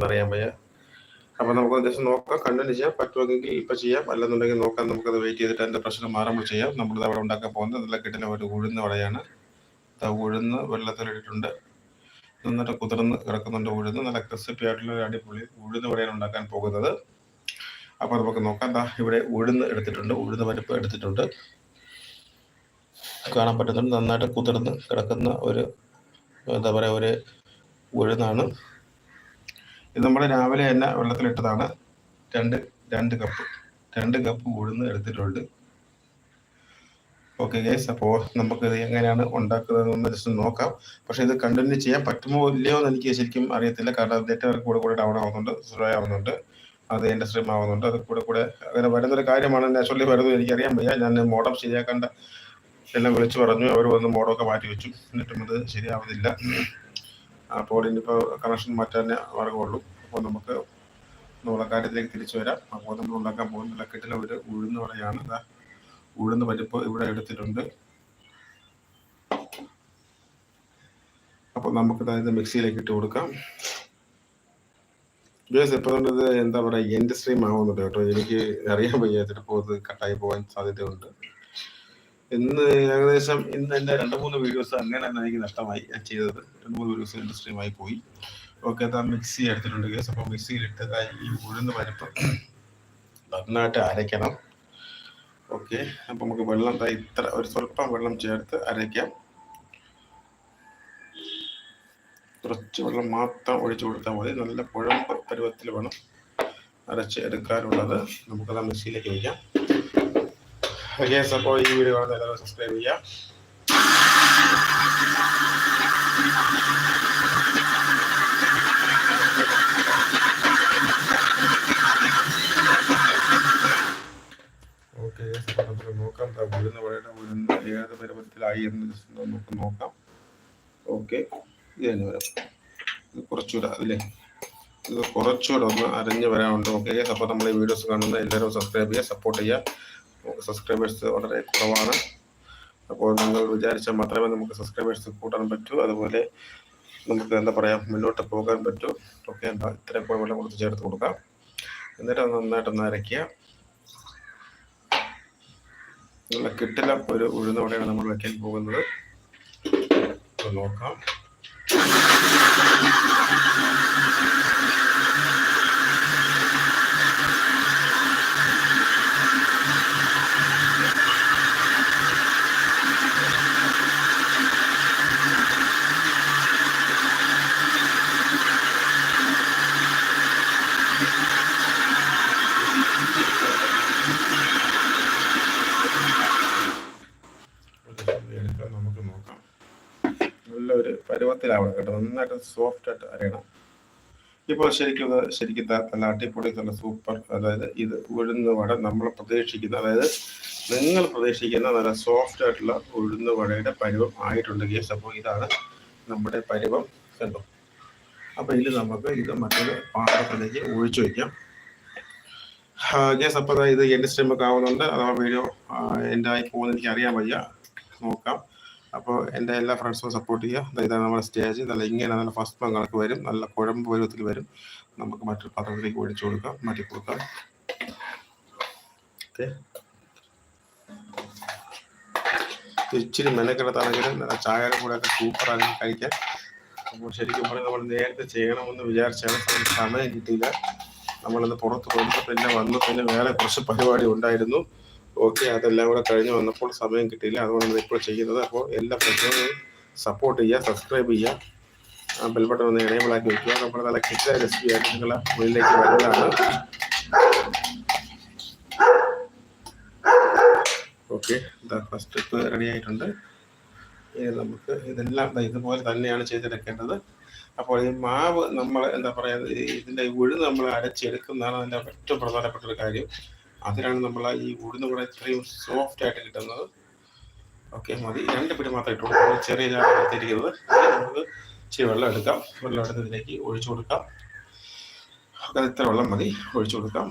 അറിയാൻ വയ്യ. അപ്പൊ നമുക്ക് ജസ്റ്റ് നോക്കാം. കണ്ടിന്യൂ ചെയ്യാം. പറ്റുമെങ്കിൽ ഇപ്പൊ ചെയ്യാം. അല്ലെന്നുണ്ടെങ്കിൽ നോക്കാം. നമുക്കത് വെയിറ്റ് ചെയ്തിട്ട് അതിന്റെ പ്രശ്നം മാറുമ്പോൾ ചെയ്യാം. നമ്മൾ അവിടെ ഉണ്ടാക്കാൻ പോകുന്നത് നല്ല കിട്ടുന്ന ഒരു ഉഴുന്ന വടയാണ്. ഉഴുന്ന് വെള്ളത്തിലിട്ടിട്ടുണ്ട് നന്നായിട്ട് കുതിർന്ന് കിടക്കുന്നുണ്ട് ഉഴുന്ന്. നല്ല ക്രിസ്പി ആയിട്ടുള്ള ഒരു അടിപൊളി ഉഴുന്ന് വടയാണ് ഉണ്ടാക്കാൻ പോകുന്നത്. അപ്പോൾ നമുക്ക് നോക്കാം. ഇവിടെ ഉഴുന്ന് എടുത്തിട്ടുണ്ട്. ഉഴുന്ന് പരിപ്പ് എടുത്തിട്ടുണ്ട്. കാണാൻ പറ്റുന്നുണ്ട്. നന്നായിട്ട് കുതിർന്ന് കിടക്കുന്ന ഒരു എന്താ പറയുക ഒരു ഉഴുന്നാണ്. ഇത് നമ്മൾ രാവിലെ തന്നെ വെള്ളത്തിലിട്ടതാണ്. രണ്ട് രണ്ട് കപ്പ് രണ്ട് കപ്പ് ഉഴുന്ന് എടുത്തിട്ടുണ്ട്. ഓക്കെ ഗൈസ് അപ്പോൾ നമുക്ക് ഇത് എങ്ങനെയാണ് ഉണ്ടാക്കുന്നതെന്ന് ജസ്റ്റ് നോക്കാം. പക്ഷേ ഇത് കണ്ടിന്യൂ ചെയ്യാൻ പറ്റുമോ ഇല്ലയോ എന്ന് എനിക്ക് ശരിക്കും അറിയത്തില്ല. കാരണം നെറ്റ്വർക്ക് കൂടെ കൂടെ ഡൗൺ ആവുന്നുണ്ട് സ്ലോ ആവുന്നുണ്ട്. അത് എന്റെ സ്ട്രീം ആവുന്നുണ്ട് അത് കൂടെ കൂടെ അങ്ങനെ വരുന്നൊരു കാര്യമാണ്. നാച്ചുറലി വരുന്നത് എനിക്കറിയാൻ വയ്യ. ഞാൻ മോഡം ശരിയാക്കേണ്ട എല്ലാം വിളിച്ചു പറഞ്ഞു. അവർ വന്ന് മോഡമൊക്കെ മാറ്റി വെച്ചു. എന്നിട്ടും അത് ശരിയാവുന്നില്ല. അപ്പോൾ ഇനിയിപ്പോൾ കണക്ഷൻ മാറ്റാൻ മാർഗമുള്ളൂ. അപ്പോൾ നമുക്ക് നമ്മളെ കാര്യത്തിലേക്ക് തിരിച്ചു വരാം. അപ്പോൾ നമ്മൾ ഉണ്ടാക്കാൻ പോകുന്ന കിട്ടിലെ ഒരു ഉഴുന്ന് വടയാണ്. ഉഴുന്ന ഉഴുന്ന് പരിപ്പ് ഇവിടെ എടുത്തിട്ടുണ്ട്. അപ്പോൾ നമുക്ക് അതായത് മിക്സിയിലേക്ക് ഇട്ട് കൊടുക്കാം. ബേസ് ഇപ്പോൾ ഇത് എന്താ പറയുക എന്റെ സ്ട്രീം ആവുന്നുണ്ട് കേട്ടോ. എനിക്ക് അറിയാൻ വയ്യാത്തിട്ട് പോകുന്നത് കട്ടായി പോകാൻ സാധ്യതയുണ്ട്. ഇന്ന് ഏകദേശം ഇന്ന് എന്റെ രണ്ട് മൂന്ന് വീഡിയോസ് അങ്ങനെ തന്നെ എനിക്ക് നഷ്ടമായി. ഞാൻ ചെയ്തത് രണ്ട് മൂന്ന് വീഡിയോസ് സ്ട്രീമായി പോയി. ഓക്കെ അതാ മിക്സി എടുത്തിട്ടുണ്ട് ഗ്യാസ് അപ്പോൾ മിക്സിയിലിട്ട് ഈ ഉഴുന്ന് പരിപ്പ്. നന്നായിട്ട് അരയ്ക്കണം. ഓക്കെ. അപ്പോൾ നമുക്ക് വെള്ളം ഇത്ര ഒരു സ്വല്പം വെള്ളം ചേർത്ത് അരയ്ക്കാം. കുറച്ച് വെള്ളം മാത്രം ഒഴിച്ചു കൊടുത്താൽ മതി. നല്ല കുഴമ്പ് പരുവത്തിൽ വേണം അരച്ച് എടുക്കാനുള്ളത്. നമുക്കത് മിക്സിയിലേക്ക് വയ്ക്കാം യെസ് അപ്പോൾ ഈ വീഡിയോ കാണുന്ന എല്ലാവരും സബ്സ്ക്രൈബ് ചെയ്യുക ഓക്കെ നമുക്ക് നോക്കാം ദാ ഉഴുന്ന വടയുടെ ഉഴുന്ന് ഏത് പരുവത്തിലായി എന്ന് ജസ്റ്റ് നോക്കാം ഓക്കെ ഇത് തന്നെ ഇത് കുറച്ചുകൂടെ അതില്ലേ ഇത് കുറച്ചുകൂടെ ഒന്ന് അറിഞ്ഞു വരാനുണ്ട് ഓക്കെ അപ്പോൾ നമ്മൾ ഈ വീഡിയോസ് കാണുന്ന എല്ലാവരും സബ്സ്ക്രൈബ് ചെയ്യുക സപ്പോർട്ട് ചെയ്യുക സബ്സ്ക്രൈബേഴ്സ് വളരെ കുറവാണ്. അപ്പോൾ നിങ്ങൾ വിചാരിച്ചാൽ മാത്രമേ നമുക്ക് സബ്സ്ക്രൈബേഴ്സ് കൂട്ടാൻ പറ്റൂ. അതുപോലെ നമുക്ക് എന്താ പറയുക മുന്നോട്ട് പോകാൻ പറ്റൂ. ഓക്കെ എന്താ ഇത്രയും പോയി വെള്ളം കൊടുത്ത് ചേർത്ത് കൊടുക്കാം. എന്നിട്ട് നന്നായിട്ടൊന്ന് അരയ്ക്കുക. നല്ല കിട്ടില്ല ഒരു ഉഴുന്നോടെയാണ് നമ്മൾ വയ്ക്കാൻ പോകുന്നത്. നോക്കാം. എടുക്കാം നമുക്ക് നോക്കാം. നല്ലൊരു പരുവത്തിലാവണം കേട്ടോ. നന്നായിട്ട് സോഫ്റ്റ് ആയിട്ട് അരയണം. ഇപ്പോൾ ശരിക്കും ശരിക്കും നല്ല അടിപൊളി നല്ല സൂപ്പർ അതായത് ഇത് ഉഴുന്ന് വട നമ്മൾ പ്രതീക്ഷിക്കുന്ന അതായത് നിങ്ങൾ പ്രതീക്ഷിക്കുന്ന നല്ല സോഫ്റ്റ് ആയിട്ടുള്ള ഉഴുന്ന് വടയുടെ പരുവം ആയിട്ടുണ്ട് കേസ് അപ്പോൾ ഇതാണ് നമ്മുടെ പരുവം കണ്ടോ? അപ്പോൾ ഇതിൽ നമുക്ക് ഇത് മറ്റൊരു പാത്രത്തിലേക്ക് ഒഴിച്ചു വയ്ക്കാം. ഗ്യാസ് അപ്പോൾ ഇത് എന്റെ സ്ട്രീമൊക്കെ ആവുന്നുണ്ട്. അഥവാ വീഡിയോ എന്റെ ആയി പോകുന്നത് എനിക്ക് അറിയാൻ വയ്യ. നോക്കാം. അപ്പോൾ എന്റെ എല്ലാ ഫ്രണ്ട്സും സപ്പോർട്ട് ചെയ്യുക. ഇതാണ് നമ്മുടെ സ്റ്റേജ് നല്ല ഇങ്ങനെ നല്ല ഫസ്റ്റ് പ്ലാൻ വരും. നല്ല കുഴമ്പ് പരുവത്തിൽ വരും. നമുക്ക് മറ്റൊരു പാത്രത്തിലേക്ക് ഒഴിച്ചു കൊടുക്കാം. മാറ്റി കൊടുക്കാം. ഓക്കെ. ഇച്ചിരി മെനക്കെടുത്താണെങ്കിലും നല്ല ചായയുടെ കൂടെ ഒക്കെ സൂപ്പറാണെങ്കിൽ കഴിക്കാൻ. അപ്പോൾ ശരിക്കും പറഞ്ഞാൽ നമ്മൾ നേരത്തെ ചെയ്യണമെന്ന് വിചാരിച്ചാണ് സമയം കിട്ടിയില്ല. നമ്മളിന്ന് പുറത്ത് പോയിട്ട് പിന്നെ വന്ന്. പിന്നെ വേറെ കുറച്ച് പരിപാടി ഉണ്ടായിരുന്നു. ഓക്കെ അതെല്ലാം കൂടെ കഴിഞ്ഞ് വന്നപ്പോൾ സമയം കിട്ടിയില്ല. അതുകൊണ്ടാണ് ഇപ്പോൾ ചെയ്യുന്നത്. അപ്പോൾ എല്ലാ ഫ്രണ്ട്സും സപ്പോർട്ട് ചെയ്യുക സബ്സ്ക്രൈബ് ചെയ്യുക. ബെൽ ബട്ടൺ ഒന്ന് എനേബിൾ ആക്കി വെക്കുക. നമ്മുടെ നല്ല കിച്ച റെസിപ്പി ആയിട്ട് നിങ്ങളെ മുന്നിലേക്ക് വരുന്നതാണ് ഓക്കെ ഫസ്റ്റ് സ്റ്റെപ്പ് റെഡി ആയിട്ടുണ്ട്. നമുക്ക് ഇതെല്ലാം ഇതുപോലെ തന്നെയാണ് ചെയ്തെടുക്കേണ്ടത്. അപ്പോൾ ഈ മാവ് നമ്മൾ എന്താ പറയുക ഇതിന്റെ ഉഴുന്ന് നമ്മൾ അരച്ചെടുക്കുന്നതാണ് അതിന്റെ ഏറ്റവും പ്രധാനപ്പെട്ട ഒരു കാര്യം. അതിനാണ് നമ്മൾ ഈ ഉഴുന്ന് കൂടെ ഇത്രയും സോഫ്റ്റ് ആയിട്ട് കിട്ടുന്നത്. ഓക്കെ മതി. രണ്ട് പിടി മാത്രമേ ഇട്ടുള്ളൂ ചെറിയ ചാറ് എടുത്തിരിക്കുന്നത് നമുക്ക് ഇച്ചിരി വെള്ളം എടുക്കാം. വെള്ളം എടുത്ത് ഇതിലേക്ക് ഒഴിച്ചു കൊടുക്കാം. അത് ഇത്ര വെള്ളം മതി. ഒഴിച്ചു കൊടുക്കാം.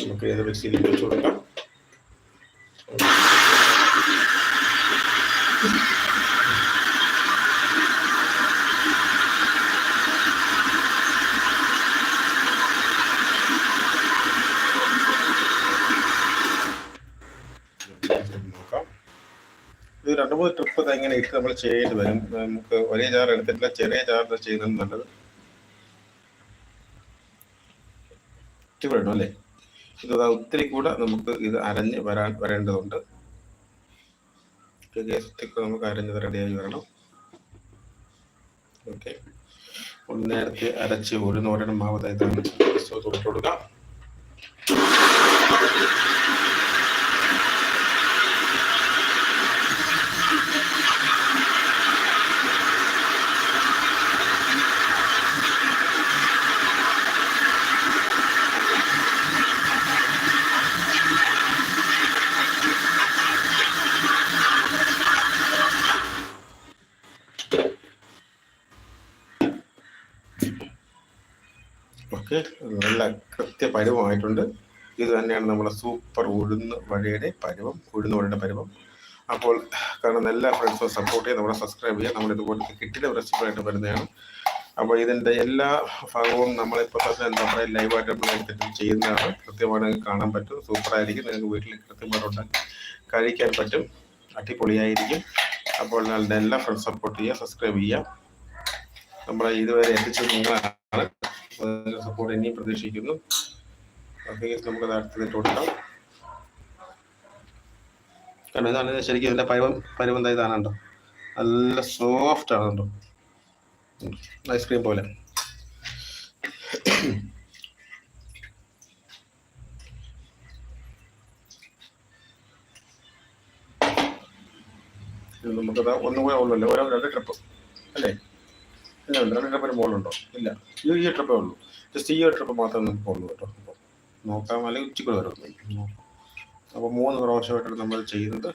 നമുക്ക് ഏത് മിക്സിയിലേക്ക് ഒഴിച്ചു കൊടുക്കാം നോക്കാം ഇത് രണ്ട് ട്രിപ്പ് ഇങ്ങനെ ഇട്ട് നമ്മൾ ചെയ്യേണ്ടി വരും? നമുക്ക് ഒരേ ചാർജ് എടുത്തിട്ടില്ല ചെറിയ ചാർജ് ചെയ്യുന്നത് നല്ലത്. ഇഷ്ടപ്പെടും അല്ലേ? ഇത് ഒത്തിരി കൂടെ നമുക്ക് ഇത് അരഞ്ഞ് വരാൻ വരേണ്ടതുണ്ട്. ഒത്തിരി നമുക്ക് അരഞ്ഞത് റെഡിയായി വരണം. ഓക്കെ ഒന്ന് നേരത്തെ അരച്ച് ഒരു നോരണം മാവ് ഇതാണ് തൊട്ട് കൊടുക്കാം ഓക്കെ നല്ല കൃത്യ പരുവമായിട്ടുണ്ട് ഇത് തന്നെയാണ് നമ്മുടെ സൂപ്പർ ഉഴുന്ന് വഴിയുടെ പരിവം ഉഴുന്ന് വഴിയുടെ പരിവം. അപ്പോൾ കാരണം എല്ലാ ഫ്രണ്ട്സും സപ്പോർട്ട് ചെയ്യുക നമ്മളെ സബ്സ്ക്രൈബ് ചെയ്യുക നമ്മൾ ഇതുപോലത്തെ കിട്ടിയ റെസിപ്പിയായിട്ട് വരുന്നതാണ്. അപ്പോൾ ഇതിന്റെ എല്ലാ ഭാഗവും നമ്മളിപ്പോൾ തന്നെ പറയുക ലൈവായിട്ട് നമ്മൾ എടുത്തിട്ട് ചെയ്യുന്നതാണ്. കൃത്യമായിട്ട് കാണാൻ പറ്റും. സൂപ്പറായിരിക്കും നിങ്ങൾക്ക് വീട്ടിൽ കൃത്യമായിട്ട് കഴിക്കാൻ പറ്റും. അടിപൊളിയായിരിക്കും. അപ്പോൾ നിങ്ങളുടെ എല്ലാ ഫ്രണ്ട്സ് സപ്പോർട്ട് ചെയ്യുക സബ്സ്ക്രൈബ് ചെയ്യുക. നമ്മളെ ഇതുവരെ എത്തിച്ചത് നിങ്ങളാണ്. സപ്പോർട്ട് ഇനിയും പ്രതീക്ഷിക്കുന്നു. ഓക്കെ നമുക്ക് അടുത്തതിട്ട് കൊടുക്കാം. കാരണം ഇതാണ് ശരിക്കും ഇതിന്റെ പരുവം പരുവം ഇതാണുണ്ടോ നല്ല സോഫ്റ്റ് ആണ് ഐസ്ക്രീം പോലെ. നമുക്കത് ഒന്നും കൂടെ ഉള്ളല്ലോ ഓരോ രണ്ട് ട്രിപ്പ് അല്ലേ? ഇല്ല രണ്ട് ട്രിപ്പിന് മുകളിലുണ്ടോ? ഇല്ല. ഈ ട്രിപ്പേ ഉള്ളൂ. ജസ്റ്റ് ഈ ട്രിപ്പ് മാത്രമേ നമുക്ക് ഉള്ളൂ കേട്ടോ. നോക്കാം. അല്ലെങ്കിൽ ഉച്ചക്കൂടെ വരും അപ്പോൾ മൂന്ന് പ്രാവശ്യമായിട്ടാണ് നമ്മൾ ചെയ്യുന്നത്.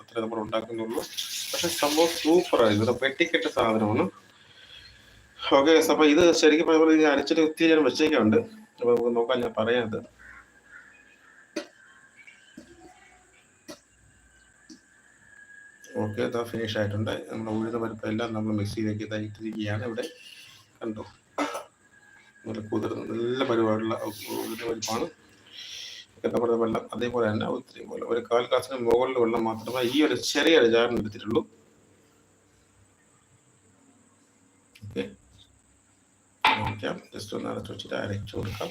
അത്രേ നമ്മൾ ഉണ്ടാക്കുന്നുള്ളൂ. പക്ഷെ സംഭവം സൂപ്പറായിരുന്നു ആയിരുന്നു വെട്ടിക്കെട്ട സാധനമാണ്. ഓക്കെ അപ്പൊ ഇത് ശരിക്കും പറയുമ്പോൾ ഇത് അരച്ചിട്ട് ഒത്തിരി ഞാൻ വെച്ചേക്കുണ്ട് അപ്പോൾ നമുക്ക് നോക്കാം. ഞാൻ പറയാത് ഓക്കെ ഇതാ ഫിനിഷ് ആയിട്ടുണ്ട്. നമ്മുടെ ഉഴുന്ന പരിപ്പ് എല്ലാം നമ്മൾ മിക്സിയിലേക്ക് തയ്ച്ചിരിക്കുകയാണ് ഇവിടെ. കണ്ടോ? നല്ല കുതിർന്ന് നല്ല പരിപാടിയുള്ള വലിപ്പമാണ്. പറയുക വെള്ളം അതേപോലെ തന്നെ ഒത്തിരി പോലെ ഒരു കാൽ ഗ്ലാസിന് മുകളിൽ വെള്ളം മാത്രമേ ഈ ഒരു ചെറിയൊരു ജാറിന് എടുത്തിട്ടുള്ളൂ. ഓക്കെ. ജസ്റ്റ് ഒന്ന് അടച്ചു വെച്ചിട്ട് അരച്ചു കൊടുക്കാം.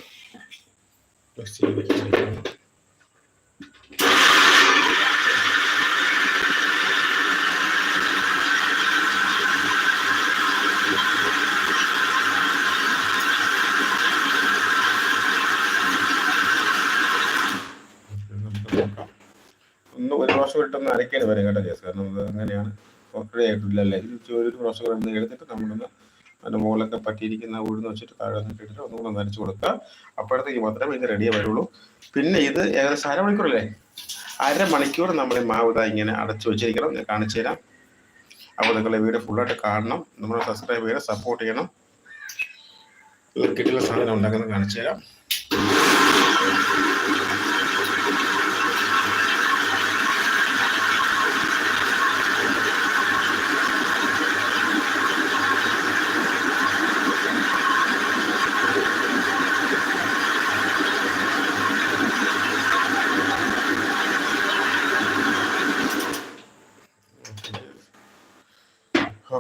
ഒന്ന് ഒരു പ്രാവശ്യം ഇട്ടൊന്ന് അരക്കേണ്ടി വരും കേട്ടോ കേസ്. കാരണം അത് അങ്ങനെയാണ്. ആയിട്ടില്ലല്ലേ ഇത് ഒരു പ്രാവശ്യം കൂടെ എടുത്തിട്ട് നമ്മളൊന്ന് അതിന്റെ മുകളിലൊക്കെ പറ്റിയിരിക്കുന്ന ഉഴുന്ന് വെച്ചിട്ട് താഴെ നിന്നിട്ട് ഇട്ടിട്ട് ഒന്നുകൂടെ ഒന്ന് അരച്ച് കൊടുക്കുക. അപ്പോഴത്തേക്ക് മാത്രമേ ഇത് റെഡിയായി വരുള്ളൂ പിന്നെ ഇത് ഏകദേശം അരമണിക്കൂറല്ലേ അരമണിക്കൂർ നമ്മൾ ഈ മാവ് ഇതാ ഇങ്ങനെ അടച്ചു വെച്ചിരിക്കണം. ഞാൻ കാണിച്ചു തരാം. അപ്പോൾ നിങ്ങളുടെ വീഡിയോ ഫുള്ളായിട്ട് കാണണം. നമ്മൾ സബ്സ്ക്രൈബ് ചെയ്യണം. സപ്പോർട്ട് ചെയ്യണം കിട്ടുന്ന സാധനം ഉണ്ടാക്കുന്നത് കാണിച്ചു തരാം.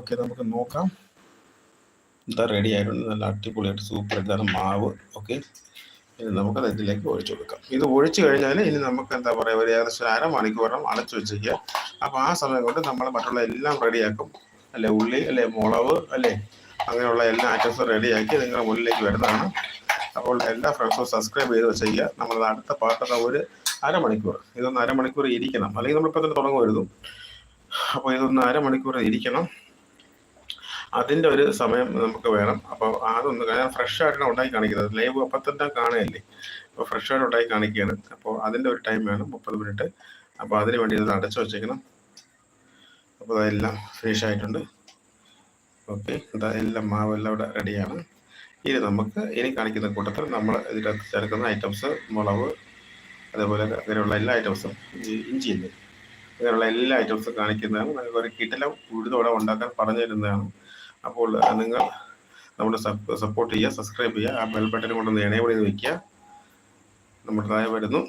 ഓക്കെ നമുക്ക് നോക്കാം. ഇതാ റെഡി ആയിട്ടുണ്ട്. നല്ല അടിപൊളിയായിട്ട് സൂപ്പർ ഇതാണ് മാവ്. ഓക്കെ ഇനി നമുക്ക് ഇതിലേക്ക് ഒഴിച്ചു കൊടുക്കാം. ഇത് ഒഴിച്ചു കഴിഞ്ഞാൽ ഇനി നമുക്ക് എന്താ പറയുക ഒരു ഏകദേശം അരമണിക്കൂറം അടച്ചു വെച്ചിരിക്കുക. അപ്പോൾ ആ സമയം കൊണ്ട് നമ്മൾ മറ്റുള്ള എല്ലാം റെഡിയാക്കും അല്ലെ ഉള്ളി അല്ലെ മുളക് അല്ലെ അങ്ങനെയുള്ള എല്ലാ ഐറ്റംസും റെഡിയാക്കി നിങ്ങളുടെ മുന്നിലേക്ക് വരുന്നതാണ്. അപ്പോൾ എല്ലാ ഫ്രണ്ട്സും സബ്സ്ക്രൈബ് ചെയ്ത് വെച്ചിരിക്കുക. നമ്മൾ അടുത്ത പാട്ടത്തെ ഒരു അരമണിക്കൂർ. ഇതൊന്ന് അരമണിക്കൂർ ഇരിക്കണം. അല്ലെങ്കിൽ നമ്മളിപ്പോൾ തന്നെ തുടങ്ങുമായിരുന്നു. അപ്പോൾ ഇതൊന്ന് അരമണിക്കൂർ ഇരിക്കണം. അതിന്റെ ഒരു സമയം നമുക്ക് വേണം. അപ്പോൾ അതൊന്ന് ഞാൻ ഫ്രഷ് ആയിട്ടാണ് ഉണ്ടാക്കി കാണിക്കുന്നത്. ലൈവ് അപ്പം തന്നെ കാണുകയല്ലേ? അപ്പോൾ ഫ്രഷ് ആയിട്ട് ഉണ്ടാക്കി കാണിക്കുകയാണ്. അപ്പോൾ അതിന്റെ ഒരു ടൈം വേണം മുപ്പത് മിനിറ്റ് അപ്പോൾ അതിന് വേണ്ടി ഇത് അടച്ചു വെച്ചേക്കണം. അപ്പോൾ അതെല്ലാം ഫിനിഷ് ആയിട്ടുണ്ട്. ഓക്കെ എല്ലാം മാവെല്ലാം ഇവിടെ റെഡിയാണ്. ഇനി നമുക്ക് ഇനി കാണിക്കുന്ന കൂട്ടത്തിൽ നമ്മൾ ഇതിനകത്ത് ചേർക്കുന്ന ഐറ്റംസ് മുളക് അതേപോലെ അങ്ങനെയുള്ള എല്ലാ ഐറ്റംസും ഇഞ്ചി അങ്ങനെയുള്ള എല്ലാ ഐറ്റംസും കാണിക്കുന്നതാണ്. നമുക്ക് ഒരു കിട്ടില ഉഴുതോടെ ഉണ്ടാക്കാൻ പറഞ്ഞു തരുന്നതാണ്. അപ്പോൾ നിങ്ങൾ നമ്മുടെ സപ്പോർട്ട് ചെയ്യുക സബ്സ്ക്രൈബ് ചെയ്യുക ആ ബെൽ ബട്ടൺ കൊണ്ടൊന്ന് എനേബിൾ ചെയ്ത് വെക്കുക. നമ്മുടെ താഴെ വരുന്നു.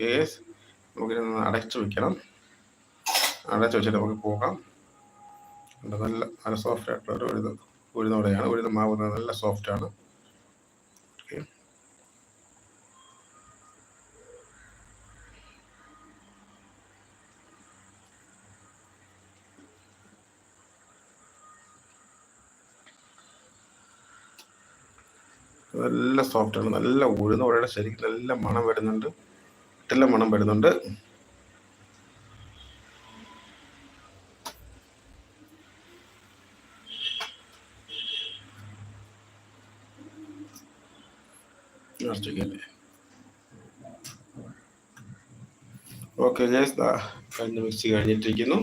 കേസ് നമുക്ക് അടച്ചു വെക്കണം. അടച്ചു വെച്ചിട്ട് നമുക്ക് പോകാം. നല്ല നല്ല സോഫ്റ്റ് ആയിട്ടുള്ള ഒരു ഉഴുത് ഉഴുന്നോടെയാണ് ഉഴുന്ന മാവ് നല്ല സോഫ്റ്റ് നല്ല സോഫ്റ്റ് ആണ്. നല്ല ഉഴുന്ന പറയുടെ ശരിക്കും നല്ല മണം വരുന്നുണ്ട്. ഇട്ടെല്ലാം മണം വരുന്നുണ്ട്. ഓക്കെ ജേസ് കഴിഞ്ഞ് മിക്സി കഴിഞ്ഞിട്ടിരിക്കുന്നു.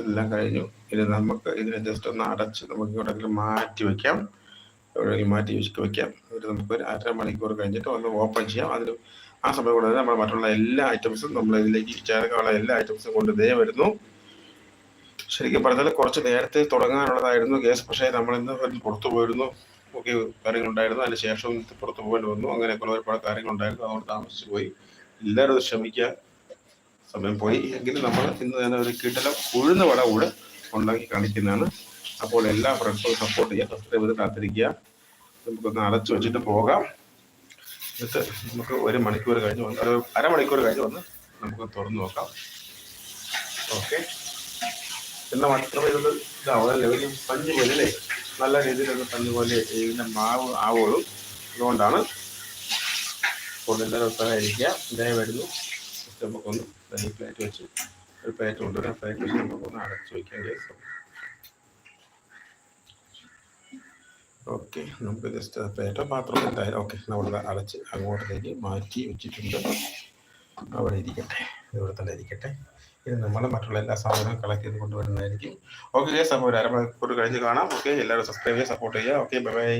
എല്ലാം കഴിഞ്ഞു. ഇനി നമുക്ക് ഇതിനെ ജസ്റ്റ് ഒന്ന് അടച്ച് നമുക്ക് ഇവിടെ മാറ്റി വെക്കാം. എവിടെയെങ്കിലും മാറ്റി വെച്ച് വെക്കാം. ഒരു നമുക്ക് ഒരു അര മണിക്കൂർ കഴിഞ്ഞിട്ട് ഒന്ന് ഓപ്പൺ ചെയ്യാം. അതിന് ആ സമയം കൊണ്ട് തന്നെ നമ്മൾ മറ്റുള്ള എല്ലാ ഐറ്റംസും നമ്മൾ ഇതിലേക്ക് ചേർക്കാനുള്ള എല്ലാ ഐറ്റംസും കൊണ്ട് ദേ വരുന്നു. ശരിക്കും പറഞ്ഞാൽ കുറച്ച് നേരത്തെ തുടങ്ങാനുള്ളതായിരുന്നു കേസ് പക്ഷേ നമ്മൾ ഇന്ന് പുറത്തു പോയിരുന്നു. ഒക്കെ കാര്യങ്ങളുണ്ടായിരുന്നു അതിന് ശേഷം പുറത്തു പോകേണ്ടി വന്നു. അങ്ങനെയൊക്കെയുള്ള ഒരുപാട് കാര്യങ്ങളുണ്ടായിരുന്നു അതുകൊണ്ട് താമസിച്ചു പോയി. എല്ലാവരും ശ്രമിക്കുക. സമയം പോയി. എങ്കിലും നമ്മൾ ഇന്ന് തന്നെ ഒരു കിട്ടല ഉഴുന്ന വട കൂടെ ഉണ്ടാക്കി കാണിക്കുന്നതാണ്. അപ്പോൾ എല്ലാ ഫ്രണ്ട്സും സപ്പോർട്ട് ചെയ്യുക. സബ്സ്ക്രൈബ് ചെയ്ത് കാത്തിരിക്കുക. നമുക്കൊന്ന് അടച്ചു വെച്ചിട്ട് പോകാം. എന്നിട്ട് നമുക്ക് ഒരു മണിക്കൂർ കഴിഞ്ഞ് വന്ന് ഒരു അരമണിക്കൂർ കഴിഞ്ഞ് വന്ന് നമുക്ക് തുറന്നു നോക്കാം. ഓക്കെ. എന്നാൽ മാത്രമേ ഇത് ഇതാവുമല്ലേ ഒരു പഞ്ച് പോലെ അല്ലേ? നല്ല രീതിയിലൊന്ന് പഞ്ഞ് പോലെ ഇതിന്റെ മാവ് ആവുള്ളൂ. അതുകൊണ്ടാണ് അപ്പോൾ എല്ലാവരും ഉത്സാഹമായിരിക്കുക ഇതേ വരുന്നു. നമുക്കൊന്ന് പ്ലേറ്റ് വെച്ച് ഒരു പ്ലേറ്റ് കൊണ്ടുവരാം പ്ലേറ്റ് വെച്ച് നമുക്കൊന്ന് അടച്ചു വയ്ക്കാൻ കേസ് ഓക്കെ നമുക്ക് ജസ്റ്റ് പേറ്റ പാത്രം എന്തായാലും ഓക്കെ നമ്മൾ അടച്ച് അങ്ങോട്ടേക്ക് മാറ്റി വെച്ചിട്ടുണ്ട്. അവിടെ ഇരിക്കട്ടെ ഇവിടെ തന്നെ ഇരിക്കട്ടെ. ഇത് നമ്മൾ മറ്റുള്ള എല്ലാ സാധനവും കളക്ട് ചെയ്ത് കൊണ്ടുവരുന്നതായിരിക്കും. ഓക്കെ അപ്പോൾ ഒരു അരമണിക്കൂർ കഴിഞ്ഞ് കാണാം. ഓക്കെ എല്ലാവരും സബ്സ്ക്രൈബ് ചെയ്യുക സപ്പോർട്ട് ചെയ്യുക. Okay bye bye